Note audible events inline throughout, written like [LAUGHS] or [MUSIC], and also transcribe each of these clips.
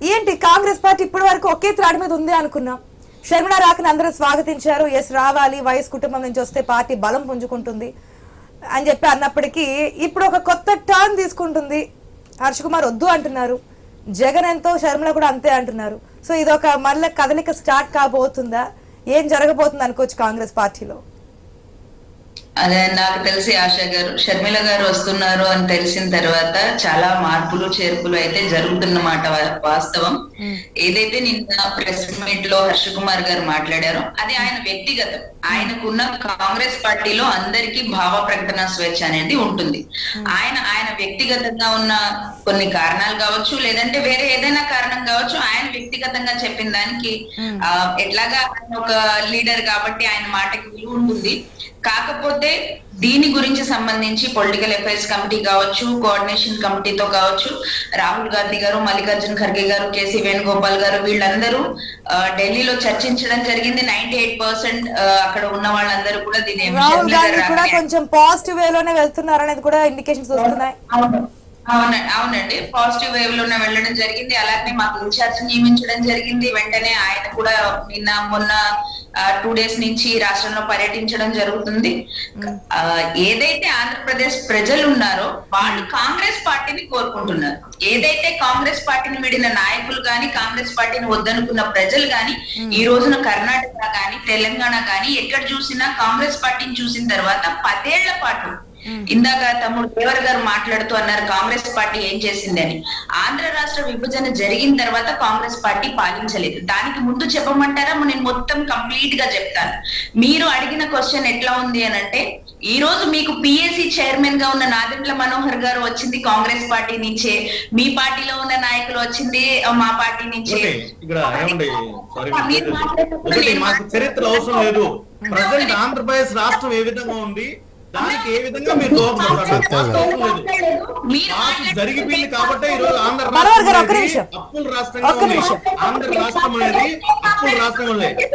ఏంటి కాంగ్రెస్ పార్టీ ఇప్పటి వరకు ఒకే త్రాడి మీద ఉంది అనుకున్నాం. షర్మిల రాకని అందరూ స్వాగతించారు. ఎస్ రావాలి వైఎస్ కుటుంబం నుంచి వస్తే పార్టీ బలం పుంజుకుంటుంది అని చెప్పి అన్నప్పటికీ ఇప్పుడు ఒక కొత్త టర్న్ తీసుకుంటుంది. హర్ష కుమార్ వద్దు అంటున్నారు. జగన్ ఎంతో షర్మిల కూడా అంతే అంటున్నారు. సో ఇది ఒక మళ్ళీ కదలిక స్టార్ట్ కాబోతుందా? ఏం జరగబోతుంది అనుకోవచ్చు కాంగ్రెస్ పార్టీలో? అదే నాకు తెలిసి ఆశా గారు షర్మిల గారు వస్తున్నారు అని తెలిసిన తర్వాత చాలా మార్పులు చేర్పులు అయితే జరుగుతున్నమాట వాస్తవం. ఏదైతే నిన్న ప్రెస్ మీట్లో హర్ష కుమార్ గారు మాట్లాడారో అది ఆయన వ్యక్తిగతం. ఆయనకున్న కాంగ్రెస్ పార్టీలో అందరికీ భావ ప్రకటన స్వేచ్ఛ అనేది ఉంటుంది. ఆయన ఆయన వ్యక్తిగతంగా ఉన్న కొన్ని కారణాలు కావచ్చు లేదంటే వేరే ఏదైనా కారణం కావచ్చు ఆయన వ్యక్తిగతంగా చెప్పిన దానికి ఆ, ఎట్లాగా ఆయన ఒక లీడర్ కాబట్టి ఆయన మాటకి విలువ ఉంటుంది. కాకపోతే దీని గురించి సంబంధించి పొలిటికల్ అఫైర్స్ కమిటీ కావచ్చు కోఆర్డినేషన్ కమిటీతో కావచ్చు రాహుల్ గాంధీ గారు మల్లికార్జున్ ఖర్గే గారు కేసీ వేణుగోపాల్ గారు వీళ్ళందరూ ఢిల్లీలో చర్చించడం జరిగింది. నైన్టీ ఎయిట్ పర్సెంట్ అక్కడ ఉన్న వాళ్ళందరూ కూడా దీని రాహుల్ గాంధీ కూడా కొంచెం పాజిటివ్ వేలోనే వెళ్తున్నారు అనేది కూడా ఇండికేషన్స్ వస్తున్నాయి. అవును అవున- అవునండి. పాజిటివ్ వేవ్లోనే వెళ్ళడం జరిగింది. అలాగే మాకు ఇన్ఛార్జ్ నియమించడం జరిగింది. వెంటనే ఆయన కూడా నిన్న మొన్న టూ డేస్ నుంచి రాష్ట్రంలో పర్యటించడం జరుగుతుంది. ఏదైతే ఆంధ్రప్రదేశ్ ప్రజలు ఉన్నారో వాళ్ళు కాంగ్రెస్ పార్టీని కోరుకుంటున్నారు. ఏదైతే కాంగ్రెస్ పార్టీని విడిన నాయకులు గాని కాంగ్రెస్ పార్టీని వద్దనుకున్న ప్రజలు గాని ఈ రోజున కర్ణాటక గాని తెలంగాణ గాని ఎక్కడ చూసినా కాంగ్రెస్ పార్టీని చూసిన తర్వాత పదేళ్ళ పాటు ఇందాక తమ్ముడు దేవర్ గారు మాట్లాడుతూ అన్నారు కాంగ్రెస్ పార్టీ ఏం చేసింది అని ఆంధ్ర రాష్ట్ర విభజన జరిగిన తర్వాత కాంగ్రెస్ పార్టీ పాలించలేదు. దానికి ముందు చెప్పమంటారా? నేను మొత్తం కంప్లీట్గా చెప్తాను. మీరు అడిగిన క్వశ్చన్ ఎట్లా ఉంది అని అంటే ఈ రోజు మీకు పిఎస్సి చైర్మన్గా ఉన్న నాదెండ్ల మనోహర్ గారు వచ్చింది కాంగ్రెస్ పార్టీ నుంచే మీ పార్టీలో ఉన్న నాయకులు వచ్చింది మా పార్టీ నుంచే. చరిత్ర అవసరం లేదు. ప్రజెంట్ ఆంధ్రప్రదేశ్ రాష్ట్రం ఏ విధంగా ఉంది? దానికి ఏ విధంగా మీరు దోహదపడాలి అవసరం లేదు మీరు మాకు జరిగిపోయింది కాబట్టి ఈ రోజు ఆంధ్ర రాష్ట్రం అప్పుల రాష్ట్రంగా. ఆంధ్ర రాష్ట్రం అనేది అప్పుల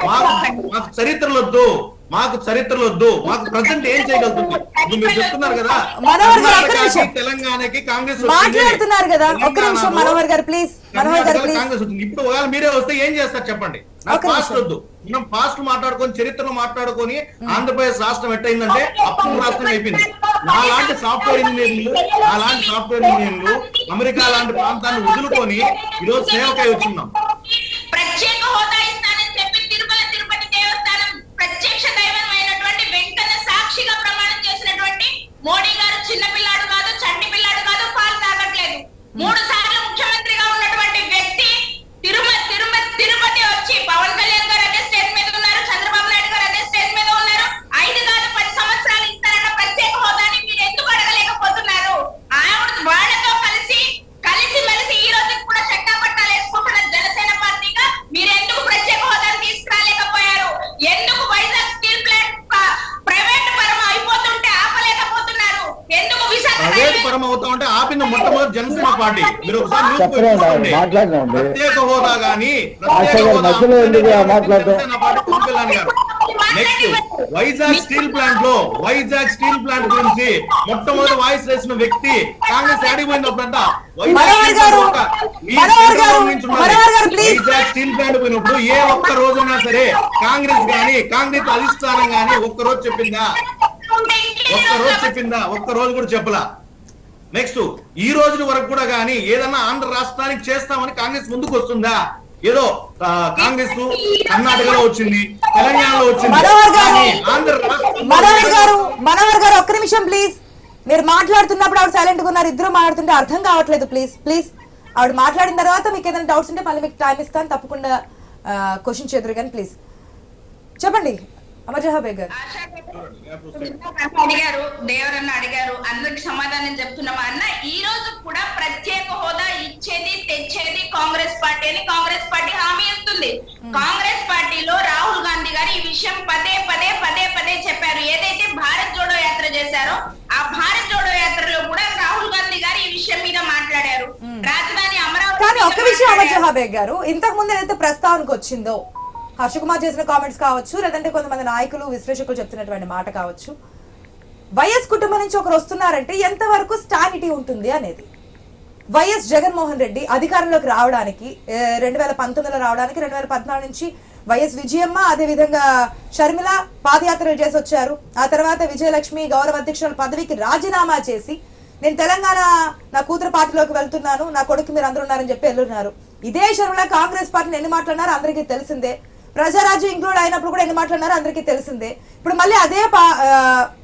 మాకు మాకు చరిత్రలు వద్దు. మాకు చరిత్రలు వద్దు. మాకు ప్రజెంట్ ఏం చేయగలుగుతుంది? ఇప్పుడు మీరు చెప్తున్నారు కదా. మనోహర్ గారు, ఒక్క కర్ణాటకకి, నిమిషం. తెలంగాణకి కాంగ్రెస్. మాట్లాడుతున్నారు కదా. ఒక్క నిమిషం మనోహర్ గారు ప్లీజ్. మనోహర్ గారు కర్ణాటకలో ప్లీజ్. కాంగ్రెస్ వచ్చింది ఇప్పుడు ఒకవేళ మీరే వస్తే ఏం చేస్తారు చెప్పండి? నాకు పాస్ట్. వద్దు. మనం పాస్ట్ మాట్లాడుకొని చరిత్రను మాట్లాడుకొని ఆంధ్రప్రదేశ్ రాష్ట్రం ఎట్టయిందంటే అప్పుడు రాష్ట్రం అయిపోయింది. నా లాంటి సాఫ్ట్వేర్ ఇంజనీర్లు నా లాంటి సాఫ్ట్వేర్ ఇంజనీర్లు అమెరికా లాంటి ప్రాంతాన్ని వదులుకొని ఈరోజు సేవకై వచ్చిన్నాం Mónica నెక్స్ట్ వైజాగ్ స్టీల్ ప్లాంట్లో వైజాగ్ స్టీల్ ప్లాంట్ గురించి మొట్టమొదటి వాయిస్ వేసిన వ్యక్తి కాంగ్రెస్ గారు, please. వైజాగ్ స్టీల్ ప్లాంట్ పోయినప్పుడు ఏ ఒక్క రోజున్నా సరే కాంగ్రెస్ గాని కాంగ్రెస్ అధిష్టానం గాని ఒక్క రోజు చెప్పిందా? ఒక్క రోజు చెప్పిందా? ఒక్క రోజు కూడా చెప్పలా? నెక్స్ట్ ఈ రోజు వరకు కూడా గానీ ఏదన్నా ఆంధ్ర రాష్ట్రానికి చేస్తామని కాంగ్రెస్ ముందుకు వస్తుందా? ఏదో కాంగ్రెస్ కర్ణాటకలో వచ్చింది తెలంగాణలో వచ్చింది. గారు, కానీ ఆంధ్ర రాష్ట్రంలో మనోహర్ గారు మనోహర్ గారు ఒక్క నిమిషం ప్లీజ్. మీరు మాట్లాడుతున్నప్పుడు ఆవిడ సైలెంట్గా ఉన్నారు ఇద్దరు మాట్లాడుతుంటే అర్థం కావట్లేదు ప్లీజ్ ప్లీజ్. ఆవిడ మాట్లాడిన తర్వాత మీకు ఏదైనా డౌట్స్ ఉంటే మళ్ళీ మీకు టైం ఇస్తాను తప్పకుండా క్వశ్చన్ చేద్దరు కానీ ప్లీజ్. చెప్పండి అమర్జహా బేగర్ ఆశా గారు సమాధానం చెప్తున్నామా అన్న? ఈ రోజు కూడా ప్రత్యేక హోదా ఇచ్చేది తెచ్చేది కాంగ్రెస్ పార్టీ అని కాంగ్రెస్ పార్టీ హామీ ఇస్తుంది. కాంగ్రెస్ పార్టీలో రాహుల్ గాంధీ గారు ఈ విషయం పదే పదే పదే పదే చెప్పారు. ఏదైతే భారత్ జోడో యాత్ర చేశారో ఆ భారత్ జోడో యాత్రలో కూడా రాహుల్ గాంధీ గారు ఈ విషయం మీద మాట్లాడారు. రాజధాని అమరావతి కానీ ఒక్క విషయం గారు ఇంతకు ముందు ఏదైతే ప్రస్తావనకు వచ్చిందో హర్ష కుమార్ చేసిన కామెంట్స్ కావచ్చు లేదంటే కొంతమంది నాయకులు విశ్లేషకులు చెప్తున్నటువంటి మాట కావచ్చు వైఎస్ కుటుంబం నుంచి ఒకరు వస్తున్నారంటే ఎంతవరకు స్టానిటీ ఉంటుంది అనేది. వైఎస్ జగన్మోహన్ రెడ్డి అధికారంలోకి రావడానికి రెండు వేల పంతొమ్మిదిలో రావడానికి రెండు వేల పద్నాలుగు నుంచి వైఎస్ విజయమ్మ అదే విధంగా షర్మిల పాదయాత్రలు చేసి వచ్చారు. ఆ తర్వాత విజయలక్ష్మి గౌరవ అధ్యక్షుల పదవికి రాజీనామా చేసి నేను తెలంగాణ నా కూతురు పార్టీలోకి వెళ్తున్నాను నా కొడుకు మీరు అందరూ ఉన్నారని చెప్పి వెళ్ళున్నారు. ఇదే షర్మిల కాంగ్రెస్ పార్టీని ఎన్ని మాట్లాడినారో అందరికీ తెలిసిందే. ప్రజారాజ్యం ఇంక్లూడ్ అయినప్పుడు కూడా ఎన్ని మాట్లాడినారో అందరికీ తెలిసిందే. ఇప్పుడు మళ్ళీ అదే పా-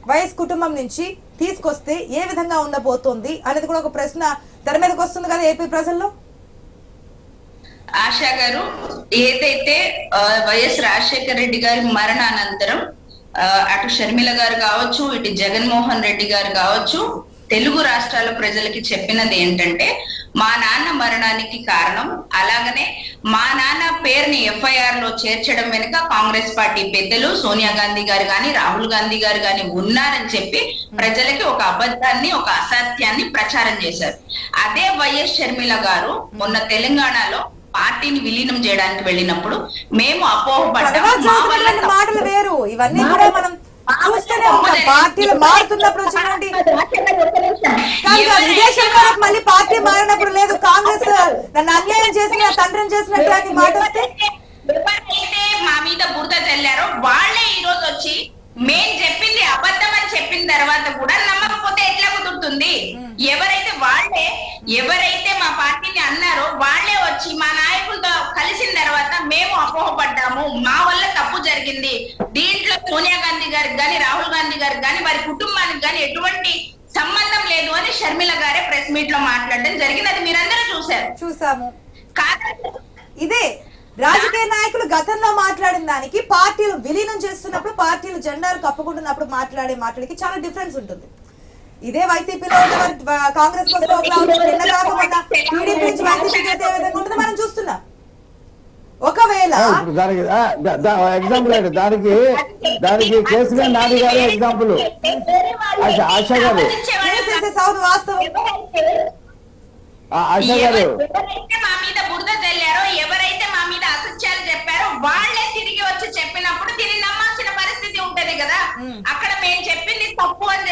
వైఎస్ కుటుంబం నుంచి తీసుకొస్తే ఏ విధంగా ఉండబోతోంది అనేది కూడా ఒక ప్రశ్న తెర మీదకి వస్తుంది కదా ఏపీ ప్రజల్లో? ఆశా గారు ఏదైతే వైఎస్ రాజశేఖర రెడ్డి గారి మరణానంతరం ఆ, అటు షర్మిల గారు కావచ్చు ఇటు జగన్మోహన్ రెడ్డి గారు కావచ్చు తెలుగు రాష్ట్రాల ప్రజలకి చెప్పినది ఏంటంటే మా నాన్న మరణానికి కారణం. అలాగనే మా నాన్న పేరుని ఎఫ్ఐఆర్లో చేర్చడం వెనుక కాంగ్రెస్ పార్టీ పెద్దలు సోనియా గాంధీ గారు గాని రాహుల్ గాంధీ గారు గాని ఉన్నారని చెప్పి ప్రజలకి ఒక అబద్ధాన్ని ఒక అసత్యాన్ని ప్రచారం చేశారు. అదే వైఎస్ షర్మిల గారు మొన్న తెలంగాణలో పార్టీని విలీనం చేయడానికి వెళ్ళినప్పుడు మేము అపోహపడ్డాం. తర్వాత మా వల్ల చదువుతున్న తప్పు మాటలు వేరు. ఇవన్నీ కూడా మనం చూస్తూనే ఉంటాం. పార్టీలు మారుతున్నప్పుడు మళ్ళీ పార్టీ మారినప్పుడు లేదు. కాంగ్రెస్ నన్ను అన్యాయం చేసిన తండ్రిని చేసినట్టు అని మాట వస్తే? ఎవరైతే మా మీద బురద చల్లారో వాళ్ళే ఈ రోజు వచ్చి మేం చెప్పింది అబద్ధం అని చెప్పిన తర్వాత కూడా నమ్మకపోతే ఎట్లా కుదురుతుంది? ఎవరైతే వాళ్ళే ఎవరైతే మా పార్టీని అన్నారో వాళ్ళే వచ్చి మా నాయకులతో కలిసిన తర్వాత మేము అపోహపడ్డాము మా వల్ల తప్పు జరిగింది. దీంట్లో సోనియా గాంధీ గారికి గాని రాహుల్ గాంధీ గారికి గాని వారి కుటుంబానికి గాని ఎటువంటి సంబంధం లేదు అని షర్మిల గారే ప్రెస్ మీట్లో మాట్లాడడం జరిగింది అది మీరందరూ చూశారు. చూసాము. ఇదే. రాజకీయ నాయకులు గతంలో మాట్లాడిన దానికి పార్టీలు విలీనం చేస్తున్నప్పుడు పార్టీలు జెండాలు కప్పుకుంటున్నప్పుడు మాట్లాడే మాటలకి చాలా డిఫరెన్స్ ఉంటుంది. ఇదే వైసీపీలో కాంగ్రెస్ [LAUGHS] టీడీపీ నుంచి వైసీపీకి అయితే ఏ విధంగా ఉంటుందో. మనం చూస్తున్నాం. ఒకవేళ దానికి ఎగ్జాంపుల్ అంటే దానికి దానికి కేసీఆర్ నాని గారు ఎగ్జాంపుల్ ఆశ గారు. చేసేసే సౌత్ వాస్తవం. ఆ, ఆశ గారు. మా మీద బురద ఎవరైతే మా మీద అసత్యాలు చెప్పారో వాళ్ళే తిరిగి వచ్చి చెప్పినప్పుడు నమ్మాల్సిన పరిస్థితి ఉంటది కదా. అక్కడ మేము చెప్పింది తప్పు అని